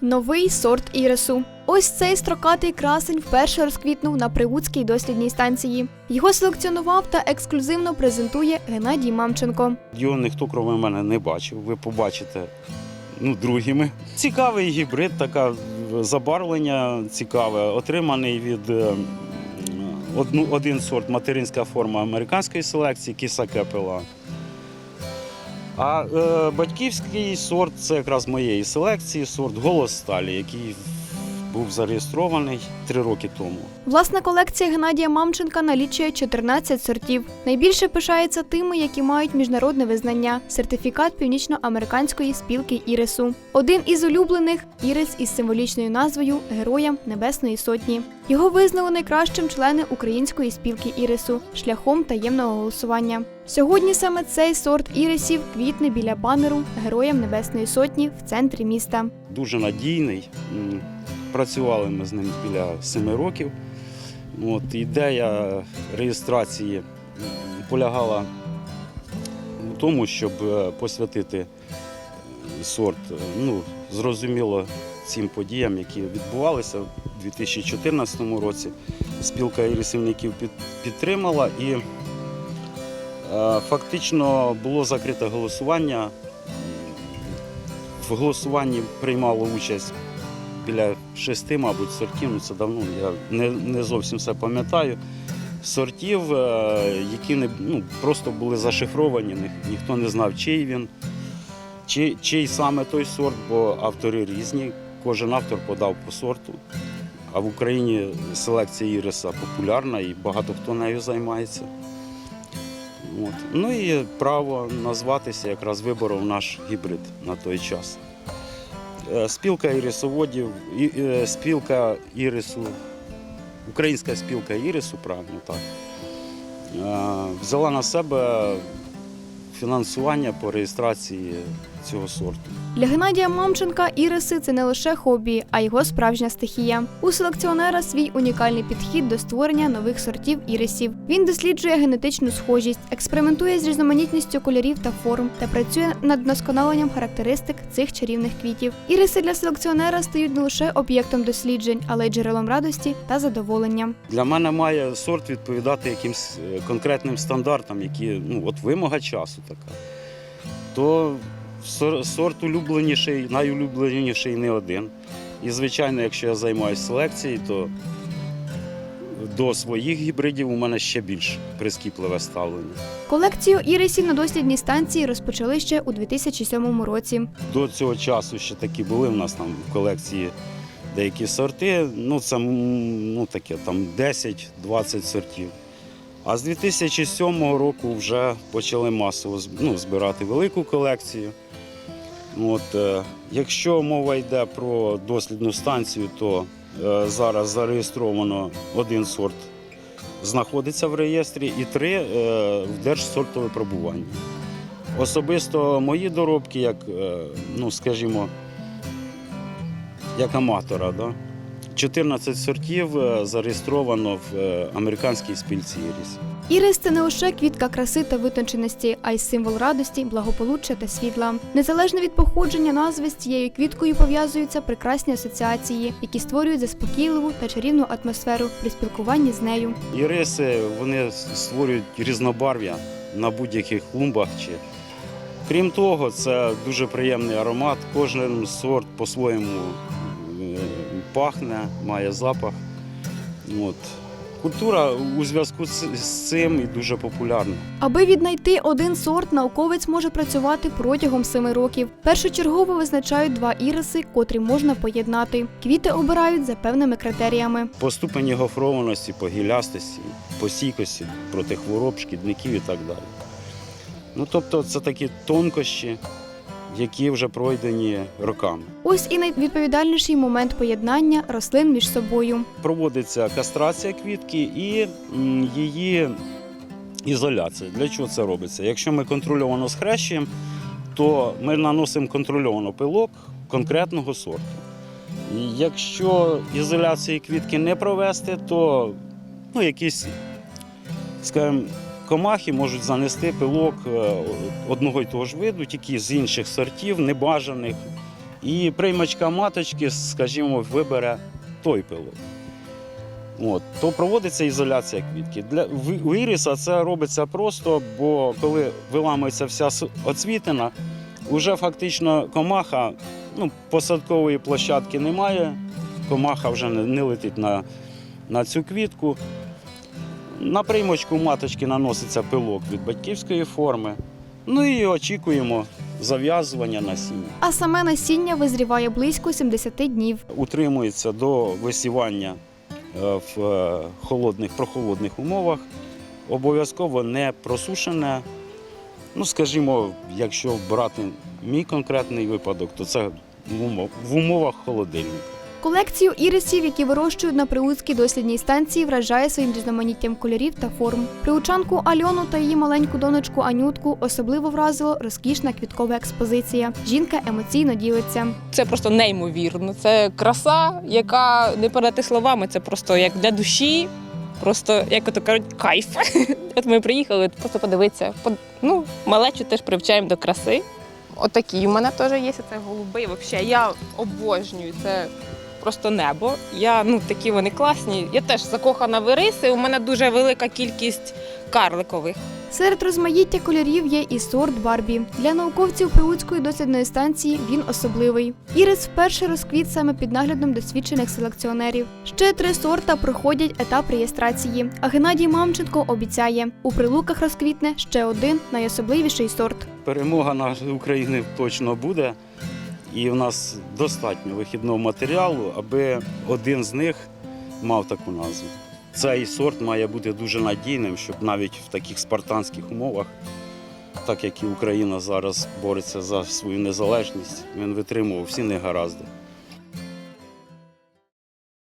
Новий сорт ірису. Ось цей строкатий красень вперше розквітнув на Приутській дослідній станції. Його селекціонував та ексклюзивно презентує Геннадій Мамченко. Його ніхто крім мене не бачив. Ви побачите ну, другими. Цікавий гібрид, таке забарвлення цікаве, отриманий від е, одну, один сорт материнська форма американської селекції киса кепела. А е, батьківський сорт це якраз моєї селекції, сорт голос сталі, який був зареєстрований три роки тому. Власна колекція Геннадія Мамченка налічує 14 сортів. Найбільше пишається тими, які мають міжнародне визнання сертифікат північноамериканської спілки ірису. Один із улюблених ірис із символічною назвою Героям Небесної Сотні. Його визнали найкращим члени української спілки ірису шляхом таємного голосування. Сьогодні саме цей сорт ірисів квітне біля банеру Героям Небесної Сотні в центрі міста. дуже надійний. Працювали ми з ним біля семи років. От, ідея реєстрації полягала в тому, щоб е, посвятити сорт, е, ну, зрозуміло, цим подіям, які відбувалися у 2014 році. Спілка ірисівників підтримала і е, фактично було закрите голосування. В голосуванні приймало участь біля шести, мабуть, сортів. Ну це давно я не, не зовсім все пам'ятаю. Сортів, е, які не ну, просто були зашифровані, ніхто не знав, чий він, чи, чий саме той сорт, бо автори різні. Кожен автор подав по сорту. А в Україні селекція іриса популярна і багато хто нею займається. От. Ну і право назватися якраз виборов наш гібрид на той час. Е, Спілка ірисоводів, е, спілка ірису, українська спілка ірису, правильно так, е, взяла на себе фінансування по реєстрації цього сорту. Для Геннадія Мамченка іриси це не лише хобі, а його справжня стихія. У селекціонера свій унікальний підхід до створення нових сортів ірисів. Він досліджує генетичну схожість, експериментує з різноманітністю кольорів та форм та працює над вдосконаленням характеристик цих чарівних квітів. Іриси для селекціонера стають не лише об'єктом досліджень, але й джерелом радості та задоволення. Для мене має сорт відповідати якимсь е, конкретним стандартам, які ну, от вимога часу така. То сорт улюбленіший, найулюбленіший не один. І, звичайно, якщо я займаюся селекцією, то до своїх гібридів у мене ще більш прискіпливе ставлення. Колекцію ірисів на дослідній станції розпочали ще у 2007 році. До цього часу ще такі були в нас там в колекції деякі сорти. Ну, це ну, таке, там 10-20 сортів. А з 2007 року вже почали масово ну, збирати велику колекцію. От, е, якщо мова йде про дослідну станцію, то е, зараз зареєстровано один сорт знаходиться в реєстрі і три е, в держсортове пробування. Особисто мої доробки, як, ну, скажімо, як аматора, да? 14 сортів е, зареєстровано в е, американській спільці Іріс. Ірис це не лише квітка краси та витонченості, а й символ радості, благополуччя та світла. Незалежно від походження назви з цією квіткою пов'язуються прекрасні асоціації, які створюють заспокійливу та чарівну атмосферу при спілкуванні з нею. Іриси вони створюють різнобарв'я на будь-яких клумбах. Чи... Крім того, це дуже приємний аромат. Кожен сорт по-своєму пахне, має запах. От. Культура у зв'язку з цим і дуже популярна. Аби віднайти один сорт, науковець може працювати протягом семи років. Першочергово визначають два іриси, котрі можна поєднати. Квіти обирають за певними критеріями. По ступені гофрованості, по гілястості, по стійкості проти хвороб, шкідників і так далі. Ну, тобто це такі тонкощі, які вже пройдені роками. Ось і найвідповідальніший момент поєднання рослин між собою. Проводиться кастрація квітки і її ізоляція. Для чого це робиться? Якщо ми контрольовано схрещуємо, то ми наносимо контрольовано пилок конкретного сорту. Якщо ізоляції квітки не провести, то ну, якісь, скажімо, комахи можуть занести пилок е, одного й того ж виду, тільки з інших сортів, небажаних І приймачка маточки, скажімо, вибере той пилок. От, то проводиться ізоляція квітки. Для, у іріса це робиться просто, бо коли виламується вся оцвітина, вже фактично комаха, ну, посадкової площадки немає, комаха вже не летить на, на цю квітку. На приймочку маточки наноситься пилок від батьківської форми. Ну і очікуємо зав'язування насіння. А саме насіння визріває близько 70 днів. Утримується до висівання е, в е, холодних, прохолодних умовах. Обов'язково не просушене. Ну, скажімо, якщо брати мій конкретний випадок, то це в в умовах холодильника. Колекцію ірисів, які вирощують на Прилуцькій дослідній станції, вражає своїм різноманіттям кольорів та форм. Приучанку Альону та її маленьку донечку Анютку особливо вразила розкішна квіткова експозиція. Жінка емоційно ділиться. Це просто неймовірно. Це краса, яка не передати словами. Це просто як для душі. Просто, як ото кажуть, кайф. От ми приїхали, просто подивитися. Под- Ну, малечу теж привчаємо до краси. Отакі у мене теж є. Це голубий. Взагалі, я обожнюю це просто небо. Я, ну, такі вони класні. Я теж закохана в іриси. У мене дуже велика кількість карликових. Серед розмаїття кольорів є і сорт Барбі. Для науковців Прилуцької дослідної станції він особливий. Ірис вперше розквіт саме під наглядом досвідчених селекціонерів. Ще три сорта проходять етап реєстрації. А Геннадій Мамченко обіцяє, у прилуках розквітне ще один найособливіший сорт. Перемога нашої України точно буде. І в нас достатньо вихідного матеріалу, аби один з них мав таку назву. Цей сорт має бути дуже надійним, щоб навіть в таких спартанських умовах, так як і Україна зараз бореться за свою незалежність, він витримував всі негаразди.